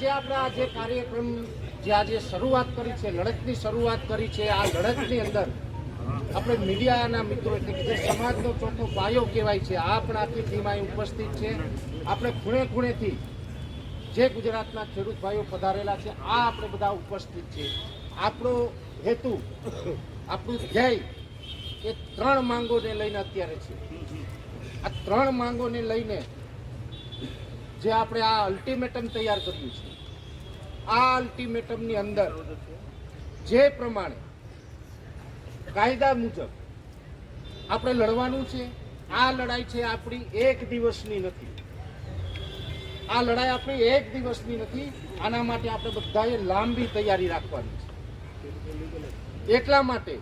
આજે આપણે આ જે કાર્યક્રમ, જે આજે શરૂઆત કરી છે, લડતની શરૂઆત કરી છે, આ લડતની અંદર આપણે મીડિયાના મિત્રો એટલે કે જે સમાજનો ચોથો પાયો કહેવાય છે, આ પણ આખી ટીમ અહીં ઉપસ્થિત છે. આપણે ખૂણે ખૂણેથી જે ગુજરાતના ખેડૂત ભાઈઓ પધારેલા છે, આ આપણે બધા ઉપસ્થિત છે. આપણો હેતુ, આપણું ધ્યેય એ ત્રણ માંગોને લઈને અત્યારે છે. આ ત્રણ માંગોને લઈને જે આપણે આ અલ્ટિમેટમ તૈયાર કર્યું છે. આ અલ્ટિમેટમની અંદર જે પ્રમાણે કાયદા મુજબ આપણે લડવાનું છે, આ લડાઈ છે આપણી એક દિવસની નથી. આ લડાઈ આપણી એક દિવસની નથી, આના માટે આપણે બધાએ લાંબી તૈયારી રાખવાની છે. એટલા માટે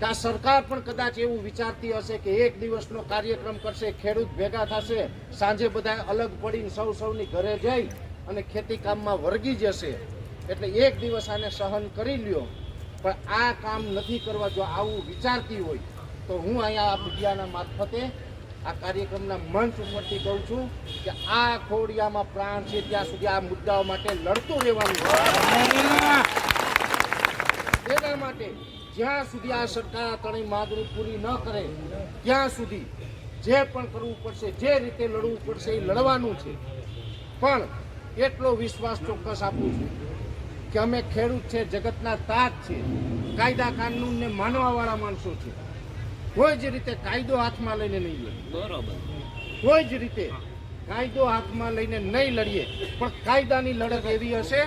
આ સરકાર પણ કદાચ એવું વિચારતી હશે કે એક દિવસનો કાર્યક્રમ કરશે ખેડૂત ભેગા થશે સાંજે બધા અલગ પડીને સૌ સૌની ઘરે જઈ અને ખેતી કામમાં વર્ગી જશે. એટલે એક દિવસ આને સહન કરી લ્યો પણ આ કામ નથી કરવા જો આવું વિચારતી હોય તો હું અહીંયા આ મીડિયાના મારફતે આ કાર્યક્રમના મંચ ઉપરથી કહું છું કે આ ખોડિયામાં પ્રાણ છે ત્યાં સુધી આ મુદ્દાઓ માટે લડતું રહેવાનું એના માટે જ્યાં સુધી આ સરકાર ત્રણેય માગણી પૂરી ન કરે ત્યાં સુધી જે પણ કરવું પડશે જે રીતે લડવું પડશે એ લડવાનું છે. પણ એટલો વિશ્વાસ ચોક્કસ આપું છું કે અમે ખેડૂત છે જગતના તાજ છે કાયદા કાનૂનને માનવાવાળા માણસો છે. કોઈ જ રીતે કાયદો હાથમાં લઈને નહીં લડીએ. બરોબર. કોઈ જ રીતે કાયદો હાથમાં લઈને નહીં લડીએ. પણ કાયદાની લડત એવી હશે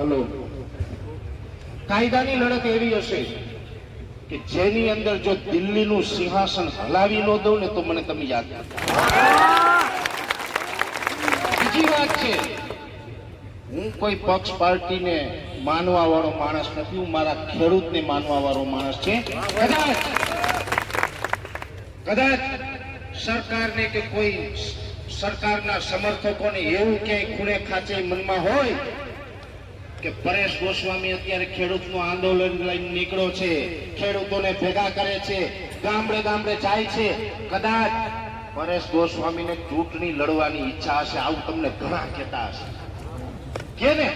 હલો કાયદાની લડત એવી હશે કે જેની અંદર જો દિલ્હીનું સિંહાસન હલાવી ન દઉં ને તો મને તમે યાદ બીજી વાત છે, હું કોઈ પક્ષ પાર્ટીને માનવા વાળો માણસ નથી, હું મારા ખેડૂતને માનવા વાળો માણસ છે. કદાચ કદાચ સરકારને કે કોઈ સરકારના સમર્થકોને એવું ક્યાંય ખૂણે ખાંચે મનમાં હોય કે પરેશ ગોસ્વામી અત્યારે ખેડૂતનું આંદોલન લઈને નીકળ્યો છે. ખેડૂતોને ભેગા કરે છે. ગામડે ગામડે જાય છે. કદાચ પરેશ ગોસ્વામીને ચૂંટણી લડવાની ઈચ્છા હશે, આવું તમને ઘણા કહેતા હશે. કે ને?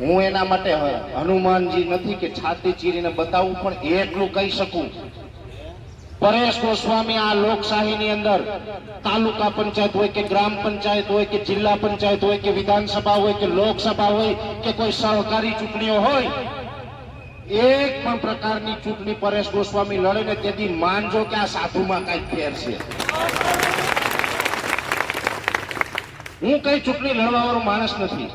હું એના માટે હનુમાનજી નથી કે છાતી ચીરીને બતાવું, પણ એટલું કહી શકું પરેશ ગોસ્વામી આ લોકશાહીની અંદર તાલુકા પંચાયત હોય કે ગ્રામ પંચાયત હોય કે જિલ્લા પંચાયત હોય કે વિધાનસભા હોય કે લોકસભા હોય કે કોઈ સહકારી ચૂંટણીઓ હોય, એક પણ પ્રકારની ચૂંટણી પરેશ ગોસ્વામી લડે ને તેથી માનજો કે આ સાધુમાં કઈ ફેર છે. હું કઈ ચૂંટણી લડવા વાળો માણસ નથી.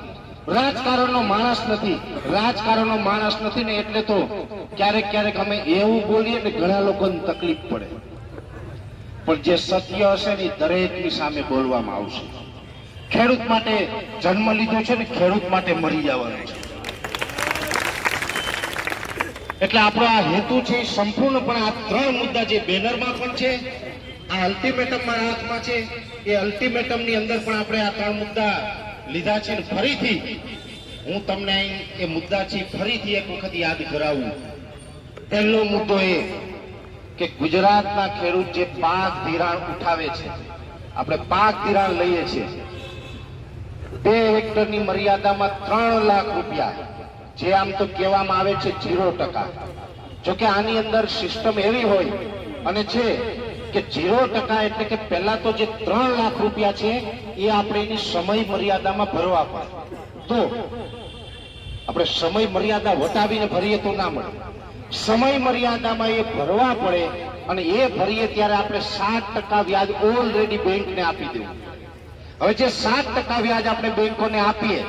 રાજકારણનો માણસ નથી. રાજકારણનો માણસ નથી ને એટલે તો ક્યારેક ક્યારેક અમે એવું બોલીએ ને ઘણા લોકોને તકલીફ પડે. પણ જે સત્ય હશે ને દરેકની સામે બોલવામાં આવશે. ખેડૂત માટે જન્મ લીધો છે ને ખેડૂત માટે મરી જવાનું છે. એટલે આપણો આ હેતુ છે સંપૂર્ણપણે આ ત્રણ મુદ્દા જે બેનરમાં પણ છે, આ અલ્ટિમેટમ મારા હાથમાં છે, એ અલ્ટિમેટમની અંદર પણ આપણે આ ત્રણ મુદ્દા લીધા છે ફરીથી હું તમને એ મુદ્દા છે ફરીથી એક વખત યાદ કરાવું. પહેલો મુદ્દો એ કે ગુજરાતના ખેડૂત જે પાક ધિરાણ ઉઠાવે છે, આપણે પાક ધિરાણ લઈએ છીએ, બે હેક્ટરની મર્યાદામાં ત્રણ લાખ રૂપિયા, જે આમ તો કહેવામાં આવે છે જીરો ટકા. જોકે આની અંદર સિસ્ટમ એવી હોય અને છે કે ઝીરો ટકા એટલે કે પહેલા તો જે ત્રણ લાખ રૂપિયા છે, એ આપણે એની સમય મર્યાદામાં ભરવા પડે. તો આપણે સમય મર્યાદા વટાવીને ભરીએ તો ના મળે. સમય મર્યાદામાં એ ભરવા પડે અને એ ભરીએ ત્યારે આપણે સાત ટકા વ્યાજ ઓલરેડી બેંકને આપી દેવું. હવે જે સાત ટકા વ્યાજ આપણે બેંકોને આપીએ,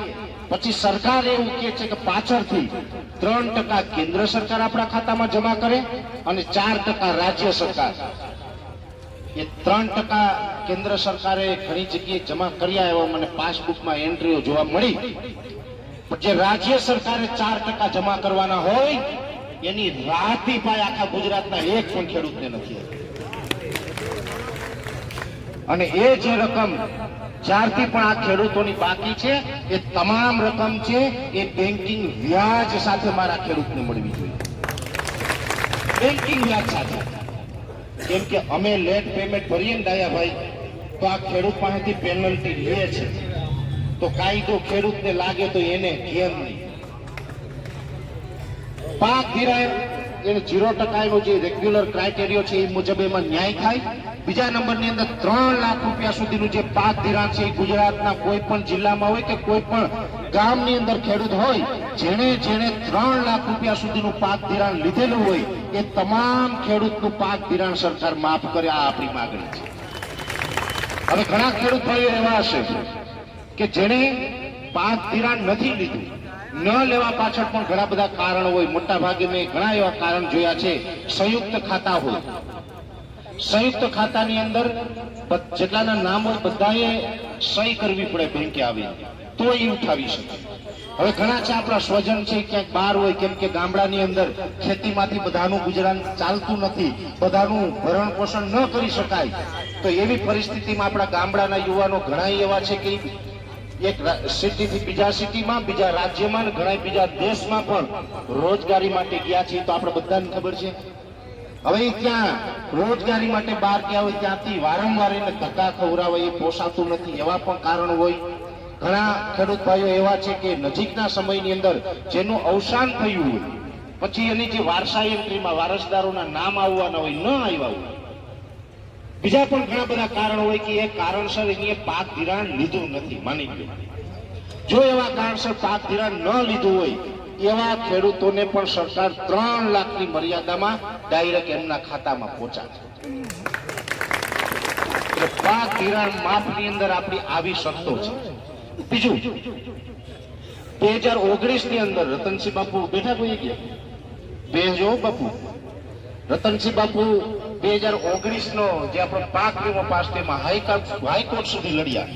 પછી સરકાર એવું કહે છે કે પાછળથી ત્રણ ટકા કેન્દ્ર સરકાર આપણા ખાતામાં જમા કરે અને ચાર ટકા રાજ્ય સરકાર. એ ત્રણ ટકા કેન્દ્ર સરકારે ઘણી જગ્યાએ જમા કર્યા એવા મને પાસબુકમાં એન્ટ્રીઓ જોવા મળી. પણ જે રાજ્ય સરકારે ચાર ટકા જમા કરવાના હોય, એની રાહતી પાય આખા ગુજરાતના એક પણ ખેડૂતને નથી અને એ જે રકમ જ્યારથી પણ આ ખેડૂતોની બાકી છે, એ તમામ રકમ છે, એ બેન્કિંગ વ્યાજ સાથે મારા ખેડૂતને મળવી જોઈએ. બેન્કિંગ વ્યાજ સાથે. કેમ કે અમે લેટ પેમેન્ટ ભરીએ ને ડાયાભાઈ તો આ ખેડૂત પાસેથી પેનલ્ટી લે છે. તો કાયદો ખેડૂતને લાગે તો એને કેમ નહીં. પાક ધિરાણ એને ઝીરો ટકાનો જે રેગ્યુલર ક્રાઇટેરિયો છે એ મુજબ એમાં ન્યાય થાય. બીજા નંબરની અંદર ત્રણ લાખ રૂપિયા સુધીનું જે પાક ધિરાણ છે એ ગુજરાતના કોઈ પણ જિલ્લામાં હોય કે કોઈ પણ ગામની અંદર ખેડૂત હોય, જેણે જેણે ત્રણ લાખ રૂપિયા સુધીનું પાક ધિરાણ લીધેલું હોય, એ તમામ ખેડૂતનું પાક ધિરાણ સરકાર માફ કરે, આ આપણી માગણી છે. હવે ઘણા ખેડૂત ભાઈઓ એવા હશે કે જેણે પાક ધિરાણ નથી લીધું, ન લેવા પાછળ પણ ઘણા બધા કારણ હોય. મોટા ભાગે મેં ઘણા એવા કારણ જોયા છે. સંયુક્ત ખાતા હોય સંયુક્ત ખાતાની અંદર જેટલાના નામ હોય બધાએ સહી કરવી પડે બેંકે આવી. તો એ ઉઠાવી શકે. હવે ઘણા છે આપણા સ્વજન છે, ક્યાંક બહાર હોય, કેમ કે ગામડાની અંદર ખેતીમાંથી બધાનું ગુજરાન ચાલતું નથી, બધાનું ભરણ પોષણ ન કરી શકાય, તો એવી પરિસ્થિતિમાં આપણા ગામડાના યુવાનો ઘણા એવા છે કે એક સિટીથી બીજા સિટીમાં, બીજા રાજ્યમાં ઘણા બીજા દેશમાં પણ રોજગારી માટે ગયા છે, તો આપણે બધાને ખબર છે હવે ત્યાં રોજગારી માટે બહાર ગયા હોય ત્યાંથી વારંવાર એને ધક્કા ખવડાવે એ પોસાતું નથી. એવા પણ કારણ હોય. ઘણા ખેડૂત ભાઈઓ એવા છે કે નજીકના સમયની અંદર જેનું અવસાન થયું હોય, પછી એની જે વારસા એન્ટ્રીમાં વારસદારોના નામ આવવાના હોય, ન આવ્યા હોય. બીજા પણ ઘણા બધા કારણ હોય કે એ કારણસર એની પાક ધિરાણ લીધું નથી, માની લો જો એવા કારણસર પાક ધિરાણ ન લીધું હોય એવા ખેડૂતોને પણ સરકાર ત્રણ લાખની મર્યાદામાં ડાયરેક્ટ એમના ખાતામાં પહોંચાડશે બે હજાર ઓગણીસની અંદર રતનસિંહ બાપુ બેઠા કોઈ ગયા? બે જો બાપુ. રતનસિંહ બાપુ બે હજાર ઓગણીસ નો જે આપણો પાક વીમો પાસ તેમાં હાઈકોર્ટ હાઈકોર્ટ સુધી લડ્યા.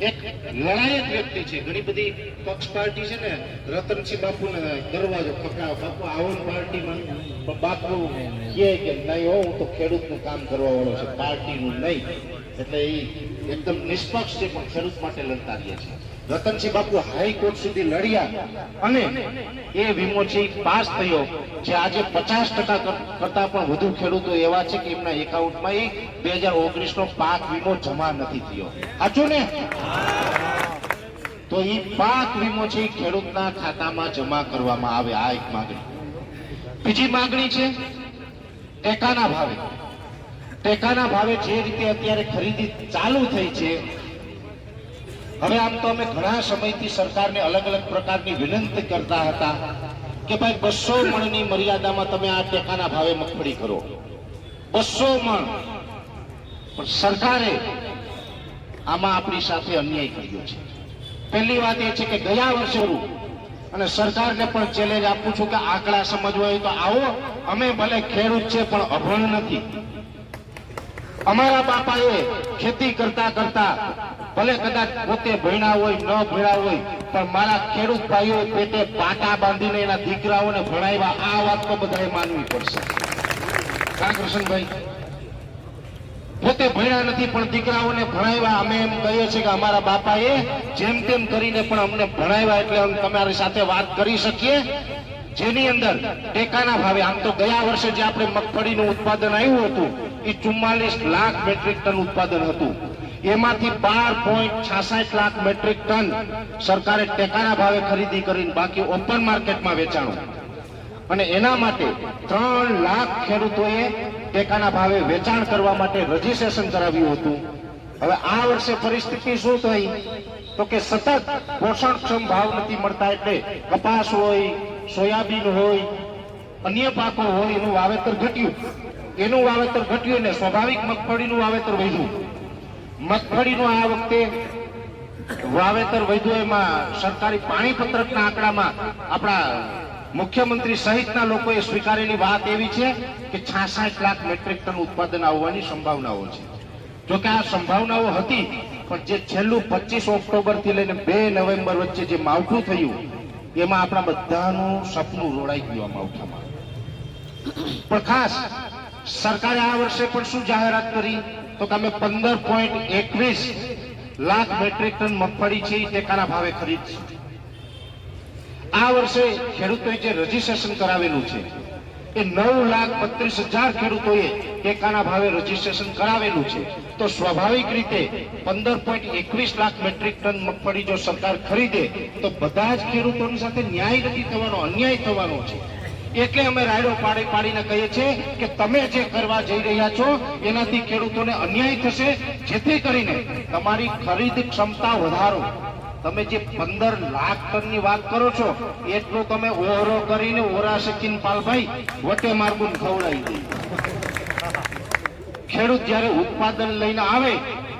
એક લડાયક વ્યક્તિ છે. ઘણી બધી પક્ષ પાર્ટી છે ને, રતનસિંહ બાપુ ને દરવાજો ખખડાવે બાપુ, આવો પાર્ટી પણ બાપુ કહે કે નહીં હો, હું તો ખેડૂતનું કામ કરવા વાળો છે. પાર્ટીનું નહીં. એટલે એ એકદમ નિષ્પક્ષ છે, પણ ખેડૂત માટે લડતા રહ્યા છે. રતનસિંહ બાપુ હાઈકોર્ટ સુધી લડ્યા અને એ વીમો છે પાસ થયો, જે આજે પચાસ ટકા કરતા પણ વધુ ખેડૂતો એવા છે કે એમના એકાઉન્ટમાં બે હજાર ઓગણીસ નો પાક વીમો જમા નથી થયો. સાચું ને? તો એ પાક વીમો છે ખેડૂતના ખાતામાં જમા કરવામાં આવે, આ એક માંગણી. બીજી માંગણી છે, ટેકાના ભાવે. ટેકાના ભાવે જે રીતે અત્યારે ખરીદી ચાલુ થઈ છે હવે આમ તો અમે ઘણા સમયથી સરકારને અલગ અલગ પ્રકારની વિનંતી કરતા હતા કે ભાઈ બસો મણની મર્યાદામાં તમે આ ટેકાના ભાવે મગફળી કરો. બસો મણ. પણ સરકારે આમાં આપણી સાથે અન્યાય કર્યો છે. પહેલી વાત એ છે કે ગયા વર્ષે અને સરકારને પણ ચેલેન્જ આપું છું કે આંકડા સમજવા હોય તો આવો. અમે ભલે ખેડૂત છે પણ અભણ નથી. અમારા બાપાએ ખેતી કરતા કરતા ભલે કદાચ પોતે ભણ્યા હોય, ન ભણ્યા હોય, પણ મારા ખેડૂત ભાઈઓ પેટે પાટા બાંધીને એના દીકરાઓને ભણાવ્યા, આ વાત તો બધાએ માનવી પડશે. કા કૃષ્ણભાઈ, પોતે ભણ્યા નથી, પણ દીકરાઓને ભણાવ્યા, અમે એમ કહીએ છીએ કે અમારા બાપાએ જેમ તેમ કરીને પણ અમને ભણાવ્યા એટલે અમે તમારી સાથે વાત કરી શકીએ. જેની અંદર ટેકાના ભાવે, આમ તો ગયા વર્ષે જે આપણે મગફળીનું ઉત્પાદન આવ્યું હતું એ ચુમ્માલીસ લાખ મેટ્રિક ટન ઉત્પાદન હતું. એમાંથી બાર પોઈન્ટ છાસઠ લાખ મેટ્રિક ટન સરકારે ટેકાના ભાવે ખરીદી કરીને બાકી ઓપન માર્કેટમાં વેચાણું. અને એના માટે ત્રણ લાખ ખેડૂતોએ ટેકાના ભાવે વેચાણ કરવા માટે રજીસ્ટ્રેશન કરાવ્યું હતું. હવે આ વર્ષે પરિસ્થિતિ શું થઈ? તો કે સતત પોષણક્ષમ ભાવ નથી મળતા એટલે કપાસ હોય, સોયાબીન હોય, અન્ય પાકો હોય એનું વાવેતર ઘટ્યું. એનું વાવેતર ઘટ્યું ને સ્વાભાવિક મગફળીનું વાવેતર વધ્યું. મગફળીનું આ વખતે વાવેતર વધ્યું, એમાં સરકારી પાણી પત્રકના આંકડામાં આપણા મુખ્યમંત્રી સહિતના લોકોએ સ્વીકારેલી વાત એવી છે કે છાસઠ લાખ મેટ્રિક ટન ઉત્પાદન આવવાની સંભાવનાઓ છે. જો કે આ સંભાવનાઓ હતી, પણ જે છેલ્લું પચીસ ઓક્ટોબરથી લઈને બે નવેમ્બર વચ્ચે જે માવઠું થયું, એમાં આપણા બધાનું સપનું રોડાઈ ગયું આ માવઠામાં. પણ ખાસ સરકારે આ વર્ષે પણ શું જાહેરાત કરી? તો કે અમે પંદર પોઈન્ટ એકવીસ લાખ મેટ્રિક ટન મગફળી છે ટેકાના ભાવે ખરીદશે આ વર્ષે ખેડૂતોએ જે રજીસ્ટ્રેશન કરાવેલું છે, એ નવ લાખ બત્રીસ હજાર ખેડૂતોએ ટેકાના ભાવે રજીસ્ટ્રેશન કરાવેલું છે. તો સ્વાભાવિક રીતે પંદર પોઈન્ટ એકવીસ લાખ મેટ્રિક ટન મગફળી જો સરકાર ખરીદે, તો બધા જ ખેડૂતોની સાથે ન્યાય નથી થવાનો, અન્યાય થવાનો છે. એટલે અમે રાયડો પાડી પાડીને કહીએ છીએ કે તમે જે કરવા જઈ રહ્યા છો, એનાથી ખેડૂતોને અન્યાય થશે. જેથી કરીને તમારી ખરીદ ક્ષમતા વધારો. તમે જે પંદર લાખ ટનની વાત કરો છો, એટલું તમે ઓહરો કરીને ઓરા શકીન પાલભાઈ, વટે માર્ગુન ખવડાવી દઈ ખેડૂત જ્યારે ઉત્પાદન લઈને આવે,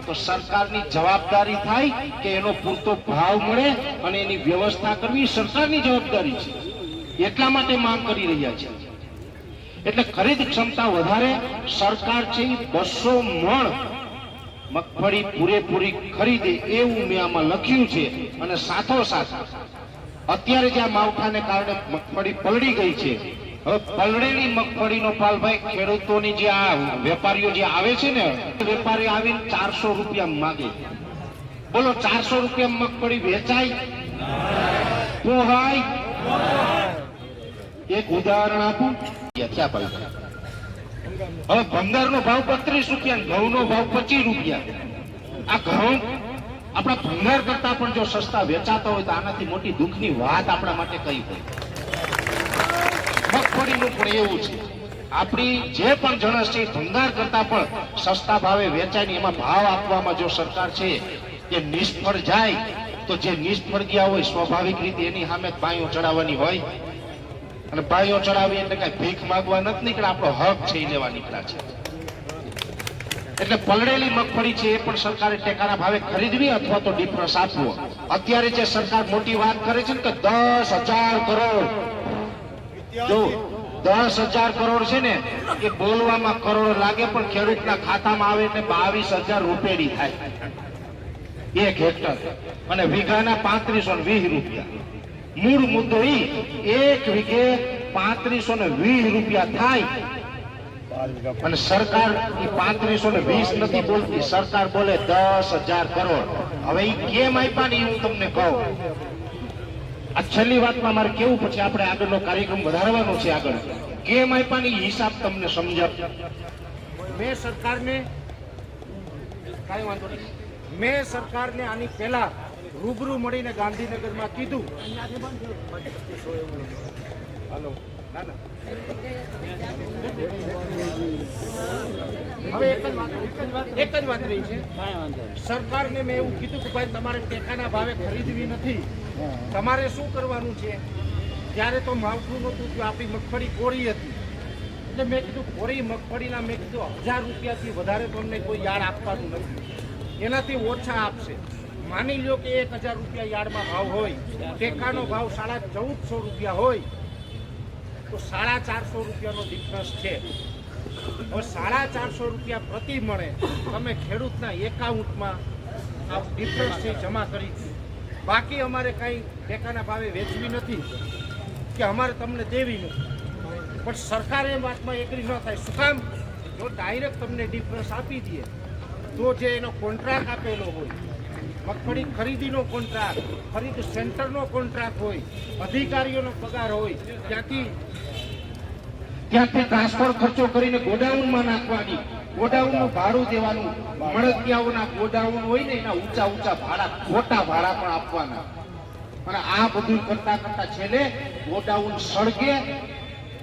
તો સરકારની જવાબદારી થાય કે એનો પૂરતો ભાવ મળે અને એની વ્યવસ્થા કરવી સરકારની જવાબદારી છે. એટલા માટે માંગ કરી રહ્યા છે. એટલે ખરીદ ક્ષમતા વધારે, સરકાર છે બસો મણ મગફળી પૂરેપૂરી ખરીદે એવું મેં આમાં લખ્યું છે. અને સાથોસાથ, અત્યારે જે આ માવઠાને કારણે મગફળી પલળી ગઈ છે, હવે પલળેલી મગફળીનો પાલભાઈ ખેડૂતોની જે આ વેપારીઓ જે આવે છે ને વેપારી આવીને ચારસો રૂપિયા માગે. બોલો, ચારસો રૂપિયા મગફળી વેચાય? પોહાય? એક ઉદાહરણ આપું. ક્યાં પાલભાઈ હવે ભંગારનો ભાવ બત્રીસ રૂપિયા ઘઉંનો ભાવ પચીસ રૂપિયા. આ ઘઉં આપણા ભંગાર કરતા પણ જો સસ્તા વેચાતા હોય તો આનાથી મોટી દુઃખની વાત આપણા માટે કઈ હોય? મગફળીનું પણ એવું છે. આપણી જે પણ જણસ છે ભંગાર કરતા પણ સસ્તા ભાવે વેચાય ને એમાં ભાવ આપવામાં જો સરકાર છે એ નિષ્ફળ જાય તો જે નિષ્ફળ ગયા હોય સ્વાભાવિક રીતે એની સામે બાયો ચડાવવાની હોય. અને ભાઈઓ ચડાવી એટલે કઈ ભીખ માંગવા નથી નીકળ્યા આપણો હક છે એ લેવા નીકળ્યા છે. એટલે પલળેલી મગફળી છે એ પણ સરકારે ટેકાના ભાવે ખરીદવી અથવા તો ડિફરન્સ આપવો. અત્યારે જે સરકાર મોટી વાત કરે છે ને કે દસ હજાર કરોડ. જો દસ હજાર કરોડ છે ને, એ બોલવામાં કરોડ લાગે પણ ખેડૂતના ખાતામાં આવે એટલે બાવીસ હજાર રૂપેડી થાય. એક હેક્ટર. અને વીઘાના પાંત્રીસો વીસ રૂપિયા. મૂળ મુદ્દો ઈ એક વીઘે પાંત્રીસો ને વીસ રૂપિયા થાય. અને સરકાર એ પાંત્રીસો ને વીસ નથી બોલતી, સરકાર બોલે દસ હજાર કરોડ. હવે ઈ કેમ આપ્યા ને હું તમને કહું. આ છેલ્લી વાતમાં મારે કેવું પછી આપણે આગળનો કાર્યક્રમ વધારવાનો છે આગળ. કેમ આપ્યા ને હિસાબ તમને સમજાવ. મેં સરકારને, કાંઈ વાંધો નહીં. મેં સરકારને આની પહેલા રૂબરૂ મળીને ગાંધીનગરમાં કીધું. હલો. ના ના હવે એક જ વાત એક જ વાત રહી છે. સરકારને મેં એવું કીધું કે ભાઈ તમારે ટેકાના ભાવે ખરીદવી નથી. તમારે શું કરવાનું છે? ત્યારે તો માવઠું નહોતું આપણી મગફળી કોરી હતી. એટલે મેં કીધું કોરી મગફળીના મેં કીધું હજાર રૂપિયાથી વધારે તમને કોઈ યાર આપવાનું નથી. એનાથી ઓછા આપશે. માની લો કે એક હજાર રૂપિયા યાર્ડમાં ભાવ હોય, ટેકાનો ભાવ સાડા ચૌદસો રૂપિયા હોય, તો સાડા ચારસો રૂપિયાનો ડિફરન્સ છે. હવે સાડા ચારસો રૂપિયા પ્રતિ મળે તમે ખેડૂતના એકાઉન્ટમાં આ ડિફરન્સ છે જમા કરી દો. બાકી અમારે કાંઈ ટેકાના ભાવે વેચવી નથી કે અમારે તમને દેવી નથી. પણ સરકાર એ વાતમાં એકરી ન થાય. શું કામ? જો ડાયરેક્ટ તમને ડિફરન્સ આપી દઈએ તો જે એનો કોન્ટ્રાક્ટ આપેલો હોય મગફળી ખરીદીનો કોન્ટ્રાક્ટ ખરીદ સેન્ટરનો કોન્ટ્રાક્ટ હોય, અધિકારીઓનો પગાર હોય, ત્યાંથી ત્યાંથી ટ્રાન્સફર ખર્ચો કરીને ગોડાઉનમાં નાખવાની, ગોડાઉનનું ભાડું દેવાનું, મળતિયાઓના ગોડાઉન હોય ને એના ઊંચા ઊંચા ભાડા, ખોટા ભાડા પણ આપવાના. અને આ બધું કરતા કરતા છેલ્લે ગોડાઉન સળગે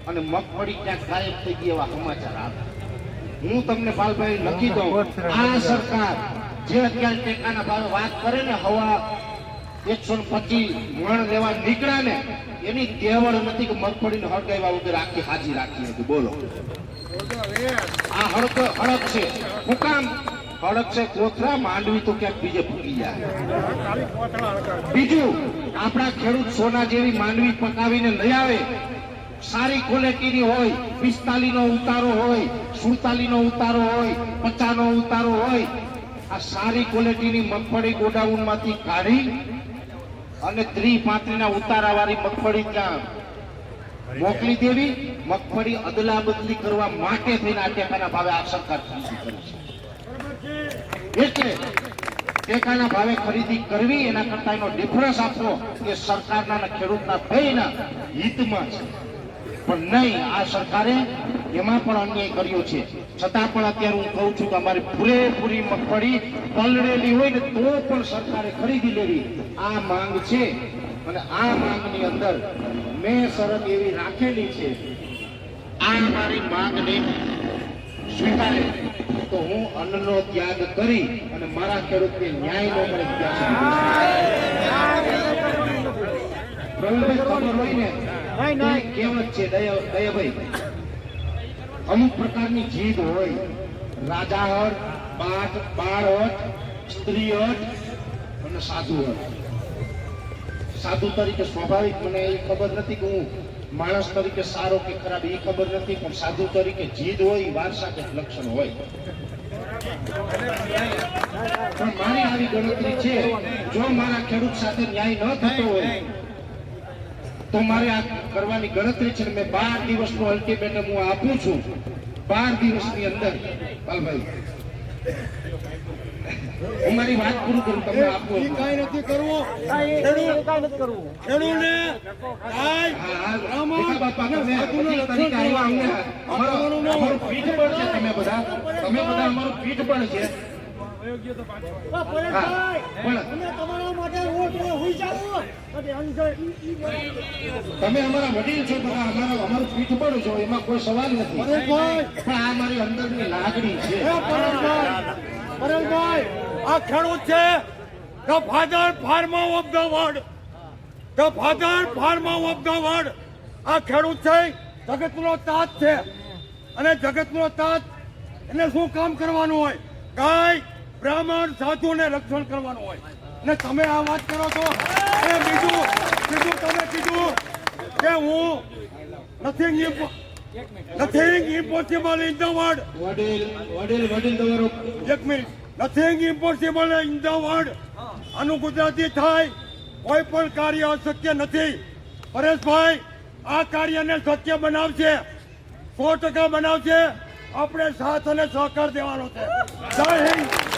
અને મગફળી ક્યાંક ગાયબ થઈ ગઈ એવા સમાચાર આવે. હું તમને પાલભાઈ લખી દઉં, આ સરકાર જે અત્યારે ટેકાના ભાવે વાત કરે ને, હવા એકસો ને પચીસ મણ લેવા નીકળ્યા ને, એની કેવળ નથી કે મગફળીને હળગાવ્યા વગર આખી હાજી રાખી હતી. બોલો. આ હળક હળક છે. હું કામ? હળક છે કોથરા માંડવી તો ક્યાંક બીજે ફૂટી જાય. બીજું, આપણા ખેડૂત સોના જેવી માંડવી પકાવીને લઈ આવે. સારી ક્વોલિટીની હોય પિસ્તાલીસ નો ઉતારો હોય સુડતાલીસ નો ઉતારો હોય પચાસ નો ઉતારો હોય આ સારી ક્વોલિટીની મગફળી ગોડાઉનમાંથી કાઢી અને ત્રી પાંત્રીના ઉતારા વાળી મગફળી ત્યાં મોકલી દેવી. મગફળી અદલા બદલી કરવા માટે થઈને આ ટેકાના ભાવે આ સરકાર ખરીદી કરે છે. એટલે ટેકાના ભાવે ખરીદી કરવી, એના કરતા એનો ડિફરન્સ આપવો એ સરકારના ખેડૂતના બેયના હિતમાં છે. પણ નહીં, આ સરકારે એમાં પણ અન્યાય કર્યો છે. છતાં પણ અત્યારે હું કહું છું કે અમારી પૂરેપૂરી મગફળી પલળેલી હોય ને તો પણ સરકારે ખરીદી લેવી. આ માંગ છે. અને આ માંગની અંદર મેં શરત એવી રાખેલી છે. આ મારી માંગને સ્વીકારે. તો હું અન્નનો ત્યાગ કરી અને મારા ખેડૂતને ન્યાયનો મળે ત્યાં સુધી પ્રવીણભાઈ ખબર હોય ને? કહેવત છે દયા દયાભાઈ? અમુક પ્રકારની જીદ હોય. રાજાહટ બાટ સ્ત્રી સ્ત્રીહટ અને સાધુ સાધુહટ સાધુ તરીકે સ્વાભાવિક મને એ ખબર નથી કે હું માણસ તરીકે સારો કે ખરાબ, એ ખબર નથી, પણ સાધુ તરીકે જીદ હોય, એ કે લક્ષણ હોય. પણ મારી આવી ગણતરી છે, જો મારા ખેડૂત સાથે ન્યાય ન થતો હોય તો મારે આ કરવાની ગણતરી છે મેં બાર દિવસનું અલ્ટિમેટમ હું આપું છું. બાર દિવસની અંદર. પાલભાઈ. હું મારી વાત પૂરું કરું તમને આપું કઈ નથી કરવું. તમે અમારો- કરવાનું ન છે તમે બધા. તમે બધા અમારું પીઠ પણ તમારા તમે અમારા વડીલ છો બધા અમારા અમારું પીઠબળ છો એમાં કોઈ સવાલ નથી. પણ આ મારી અંદરની લાગણી છે. પરેશભાઈ! આ ખેડૂત છે the father farmer of the world the father farmer of the world આ ખેડૂત છે જગતનો તાત છે. અને જગતનો તાત એને શું કામ કરવાનું હોય? ગાય બ્રાહ્મણ સાધુને રક્ષણ કરવાનું હોય. ને તમે આ વાત કરો છો? એ બીજું બીજું તમે કીધું કે હું nothing nothing impossible in the world વડીલ વડીલ વડીલ તમારો એક minute. Nothing impossible in the world આનું ગુજરાતી થાય કોઈ પણ કાર્ય અશક્ય નથી. પરેશભાઈ આ કાર્યને શક્ય બનાવશે. સો ટકા બનાવશે. આપણે સાથ અને સહકાર દેવાનો છે. જય હિન્દ.